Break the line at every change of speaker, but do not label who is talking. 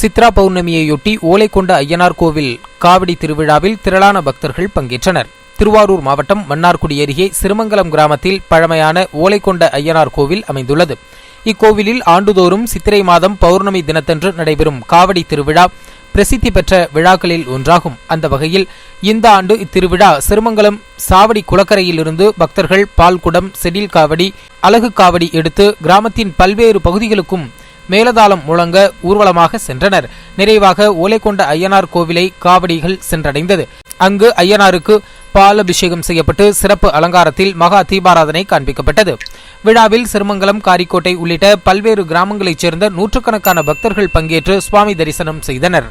சித்ரா பௌர்ணமியையொட்டி ஓலைக்கொண்ட ஐயனார் கோவில் காவடி திருவிழாவில் திரளான பக்தர்கள் பங்கேற்றனர். திருவாரூர் மாவட்டம் மன்னார்குடி அருகே சிறுமங்கலம் கிராமத்தில் பழமையான ஓலைக்கொண்ட ஐயனார் கோவில் அமைந்துள்ளது. இக்கோவிலில் ஆண்டுதோறும் சித்திரை மாதம் பௌர்ணமி தினத்தன்று நடைபெறும் காவடி திருவிழா பிரசித்தி பெற்ற விழாக்களில் ஒன்றாகும். அந்த வகையில் இந்த ஆண்டு இத்திருவிழா சிறுமங்கலம் சாவடி குளக்கரையிலிருந்து பக்தர்கள் பால்குடம் செடில் காவடி அலகு காவடி எடுத்து கிராமத்தின் பல்வேறு பகுதிகளுக்கும் மேலதாளம் முழங்க ஊர்வலமாக சென்றனர். நிறைவாக ஓலைக்கொண்ட ஐயனார் கோவிலை காவடிகள் சென்றடைந்தது. அங்கு ஐயனாருக்கு பால் அபிஷேகம் செய்யப்பட்டு சிறப்பு அலங்காரத்தில் மகா தீபாராதனை காண்பிக்கப்பட்டது. விழாவில் சிறுமங்கலம் காரிக்கோட்டை உள்ளிட்ட பல்வேறு கிராமங்களைச் சேர்ந்த நூற்றுக்கணக்கான பக்தர்கள் பங்கேற்று சுவாமி தரிசனம் செய்தனர்.